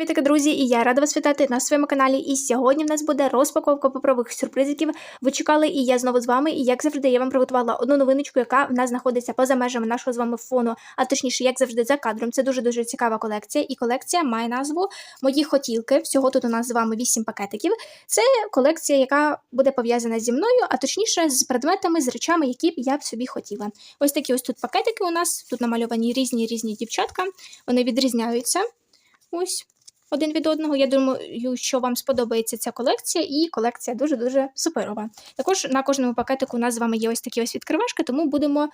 Привітки, друзі! І я рада вас вітати на своєму каналі. І сьогодні в нас буде розпаковка паперових сюрпризиків. Ви чекали, і я знову з вами. І як завжди, я вам приготувала одну новиночку, яка в нас знаходиться поза межами нашого з вами фону, а точніше, як завжди, за кадром. Це дуже дуже цікава колекція. І колекція має назву Мої хотілки. Всього тут у нас з вами 8 пакетиків. Це колекція, яка буде пов'язана зі мною, а точніше з предметами, з речами, які б я б собі хотіла. Ось такі ось тут пакетики у нас. Тут намальовані різні різні дівчатка. Вони відрізняються. Ось один від одного. Я думаю, що вам сподобається ця колекція, і колекція дуже-дуже суперова. Також на кожному пакетику у нас з вами є ось такі ось відкривашки, тому будемо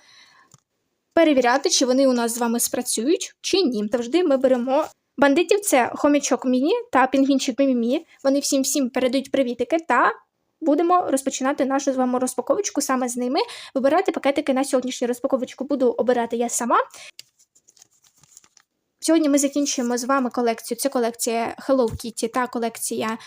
перевіряти, чи вони у нас з вами спрацюють, чи ні. Завжди ми беремо. Бандитів це хомячок міні та пінгвінчик Мімімі. Вони всім всім передають привітики та будемо розпочинати нашу з вами розпаковочку саме з ними. Вибирати пакетики на сьогоднішню розпаковочку буду обирати я сама. Сьогодні ми закінчуємо з вами колекцію. Це колекція Hello Kitty та колекція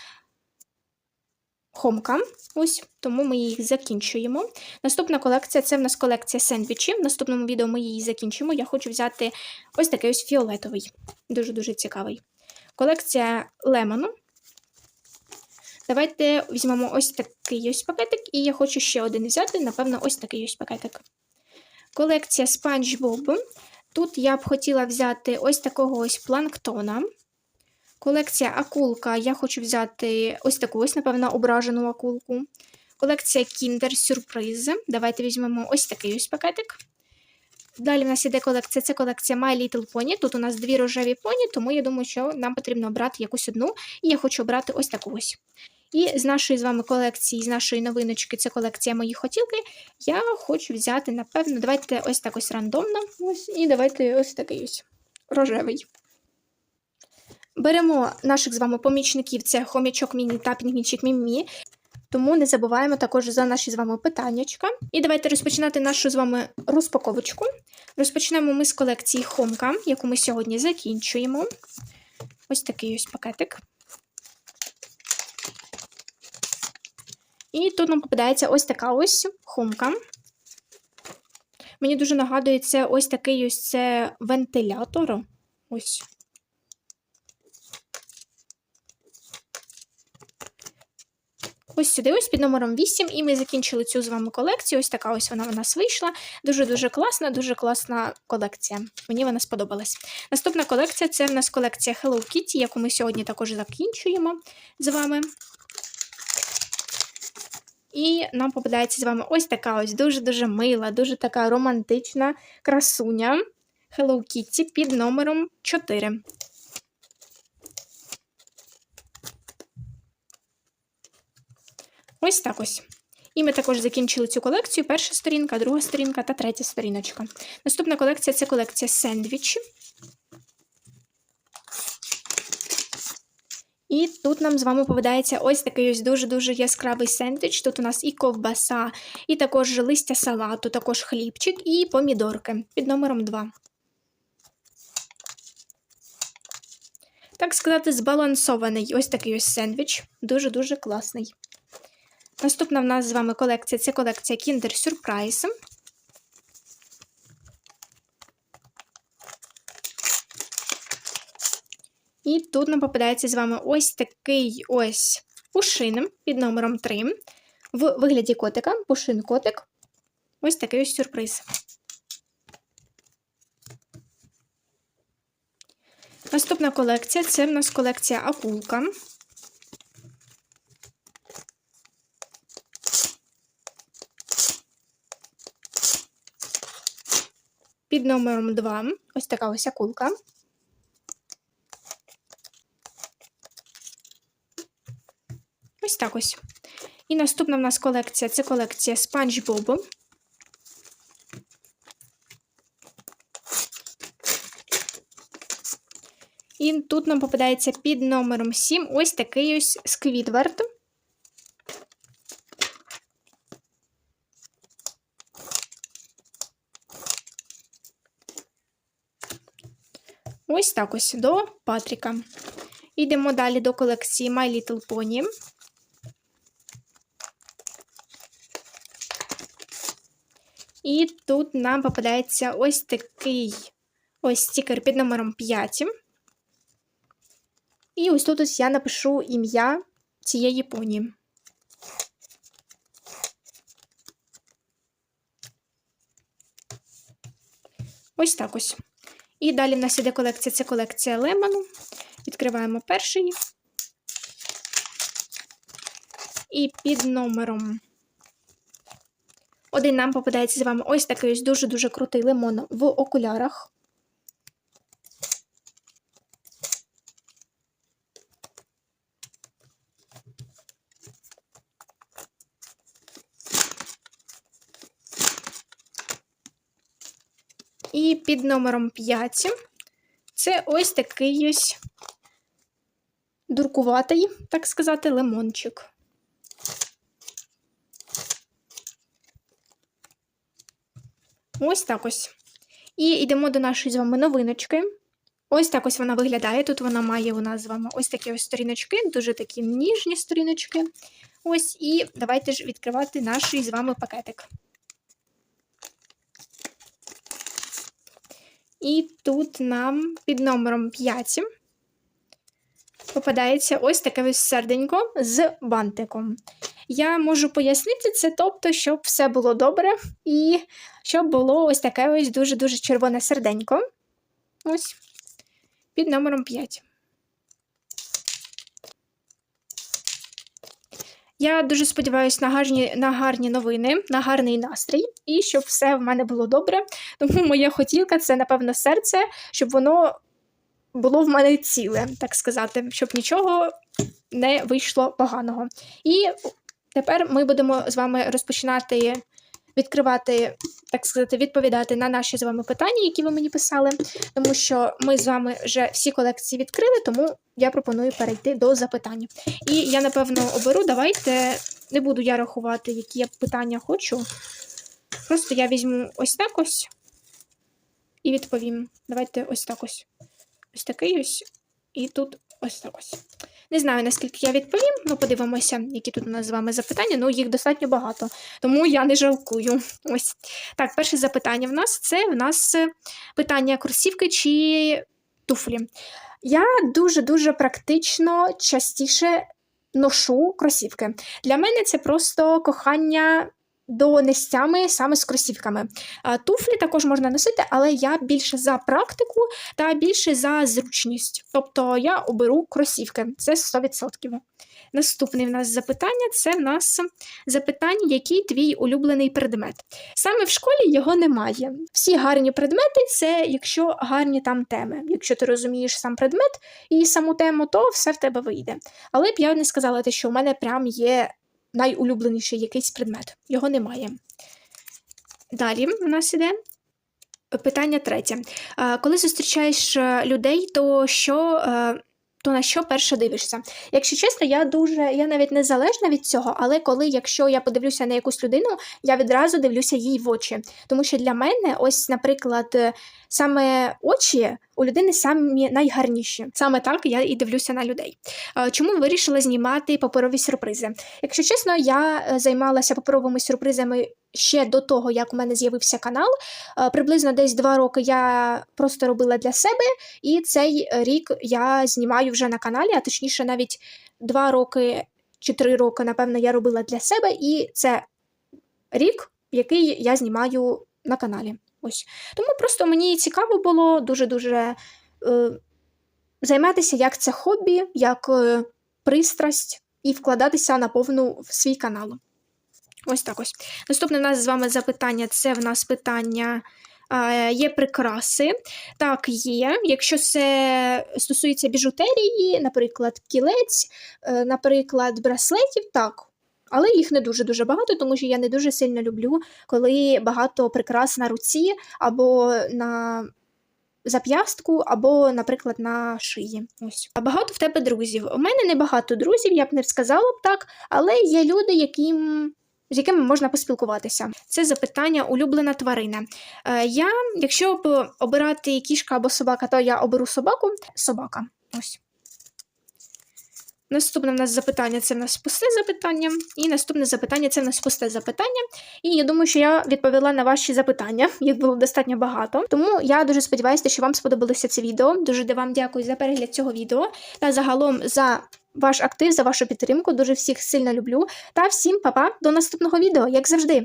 Хомка. Ось, тому ми їх закінчуємо. Наступна колекція це в нас колекція сендвічів. В наступному відео ми її закінчимо. Я хочу взяти ось такий ось фіолетовий. Дуже-дуже цікавий. Колекція лемону. Давайте візьмемо ось такий ось пакетик, і я хочу ще один взяти, напевно, ось такий ось пакетик. Колекція Боб. Тут я б хотіла взяти ось такого ось планктона. Колекція акулка. Я хочу взяти ось таку ось, напевно, ображену акулку. Колекція Kinder Сюрприз. Давайте візьмемо ось такий ось пакетик. Далі в нас іде колекція, це колекція My Little Pony. Тут у нас дві рожеві поні, тому я думаю, що нам потрібно обрати якусь одну. І я хочу обрати ось таку ось. І з нашої з вами колекції, з нашої новиночки, це колекція мої хотілки. Я хочу взяти, напевно, давайте ось так ось рандомно. Ось, І давайте ось такий ось рожевий. Беремо наших з вами помічників: це хомячок міні та пінгвінчик мімі. Тому не забуваємо також за наші з вами питаннячка. І давайте розпочинати нашу з вами розпаковочку. Розпочнемо ми з колекції Хомка, яку ми сьогодні закінчуємо. Ось такий ось пакетик. І тут нам попадається ось така ось хумка. Мені дуже нагадує, це ось такий ось це вентилятор. Ось. Ось сюди, ось під номером 8, і ми закінчили цю з вами колекцію. Ось така ось вона у нас вийшла. Дуже-дуже класна, дуже класна колекція. Мені вона сподобалась. Наступна колекція це в нас колекція Hello Kitty, яку ми сьогодні також закінчуємо з вами. І нам попадається з вами ось така ось дуже-дуже мила, дуже така романтична красуня Hello Kitty під номером 4. Ось так ось. І ми також закінчили цю колекцію. Перша сторінка, друга сторінка та третя сторіночка. Наступна колекція це колекція сендвічі. І тут нам з вами попадається ось такий ось дуже-дуже яскравий сендвіч. Тут у нас і ковбаса, і також листя салату, також хлібчик і помідорки під номером 2. Так сказати, збалансований ось такий ось сендвіч. Дуже-дуже класний. Наступна в нас з вами колекція це колекція Kinder Surprise. І тут нам попадається з вами ось такий ось пушин під номером 3. В вигляді котика, пушин котик. Ось такий ось сюрприз. Наступна колекція це в нас колекція акулка. Під номером 2 ось така ось акулка. Ось так ось. І наступна в нас колекція це колекція Спанч Бобу. І тут нам попадається під номером 7 ось такий ось сквідвард. Ось так ось до Патріка. Йдемо далі до колекції My Little Pony. І тут нам попадається ось такий ось стікер під номером 5. І ось тут ось я напишу ім'я цієї поні. Ось так ось. І далі в нас іде колекція, це колекція лемону. Відкриваємо перший. І під номером. Один нам попадається з вами ось такий ось дуже-дуже крутий лимон в окулярах. І під номером 5 це ось такий ось дуркуватий, так сказати, лимончик. Ось так ось. І йдемо до нашої з вами новиночки. Ось так ось вона виглядає. Тут вона має у нас з вами ось такі ось сторіночки, дуже такі ніжні сторіночки. Ось, і давайте ж відкривати наш з вами пакетик. І тут нам під номером 5 попадається ось таке ось серденько з бантиком. Я можу пояснити це, тобто, щоб все було добре, і щоб було ось таке ось дуже-дуже червоне серденько. Ось під номером 5. Я дуже сподіваюся на гарні, на гарні новини, на гарний настрій, і щоб все в мене було добре. Тому моя хотілка це, напевно, серце, щоб воно було в мене ціле, так сказати, щоб нічого не вийшло поганого. І тепер ми будемо з вами розпочинати відкривати, так сказати, відповідати на наші з вами питання, які ви мені писали, тому що ми з вами вже всі колекції відкрили, тому я пропоную перейти до запитань. І я, напевно, оберу, давайте не буду я рахувати, які я питання хочу. Просто я візьму ось так ось і відповім. Давайте ось так ось. Ось такий ось. І тут ось так ось. Не знаю, наскільки я відповім, ну подивимося, які тут у нас з вами запитання. Ну, їх достатньо багато, тому я не жалкую. Ось. Так, перше запитання в нас це в нас питання курсівки чи туфлі. Я дуже-дуже практично частіше ношу кросівки. Для мене це просто кохання до нестями саме з кросівками. Туфлі також можна носити, але я більше за практику та більше за зручність. Тобто я оберу кросівки, це 100%. Наступне в нас запитання це в нас запитання, який твій улюблений предмет. Саме в школі його немає. Всі гарні предмети це якщо гарні там теми. Якщо ти розумієш сам предмет і саму тему, то все в тебе вийде. Але б я не сказала, те, що в мене прям є найулюбленіший якийсь предмет. Його немає. Далі в нас іде питання третє. Коли зустрічаєш е, людей, то що. То на що перше дивишся? Якщо чесно, я дуже, я навіть не залежна від цього, але коли, якщо я подивлюся на якусь людину, я відразу дивлюся їй в очі. Тому що для мене, ось, наприклад, саме очі у людини самі найгарніші. Саме так я і дивлюся на людей. Чому вирішила знімати паперові сюрпризи? Якщо чесно, я е, займалася паперовими сюрпризами ще до того, як у мене з'явився канал. Е, Приблизно десь два роки я просто робила для себе, і цей рік я знімаю вже на каналі, а точніше, навіть два роки чи три роки, напевно, я робила для себе, і це рік, який я знімаю на каналі. Ось. Тому просто мені цікаво було дуже-дуже е, займатися як це хобі, як е, пристрасть і вкладатися наповну в свій канал. Ось так ось. Наступне в нас з вами запитання це в нас питання. Є прикраси. Так, є. Якщо це стосується біжутерії, наприклад, кілець, е, наприклад, браслетів, так. Але їх не дуже-дуже багато, тому що я не дуже сильно люблю, коли багато прикрас на руці або на зап'ястку, або, наприклад, на шиї. Ось. А багато в тебе друзів. У мене не багато друзів, я б не сказала б так, але є люди, яким. З якими можна поспілкуватися. Це запитання улюблена тварина. Е, я, якщо б обирати кішка або собака, то я оберу собаку. Собака. Ось. Наступне в нас запитання це в нас пусте запитання. І наступне запитання це в нас пусте запитання. І я думаю, що я відповіла на ваші запитання. Їх було достатньо багато. Тому я дуже сподіваюся, що вам сподобалося це відео. Дуже вам дякую за перегляд цього відео та загалом за ваш актив, за вашу підтримку. Дуже всіх сильно люблю. Та всім па-па, до наступного відео, як завжди.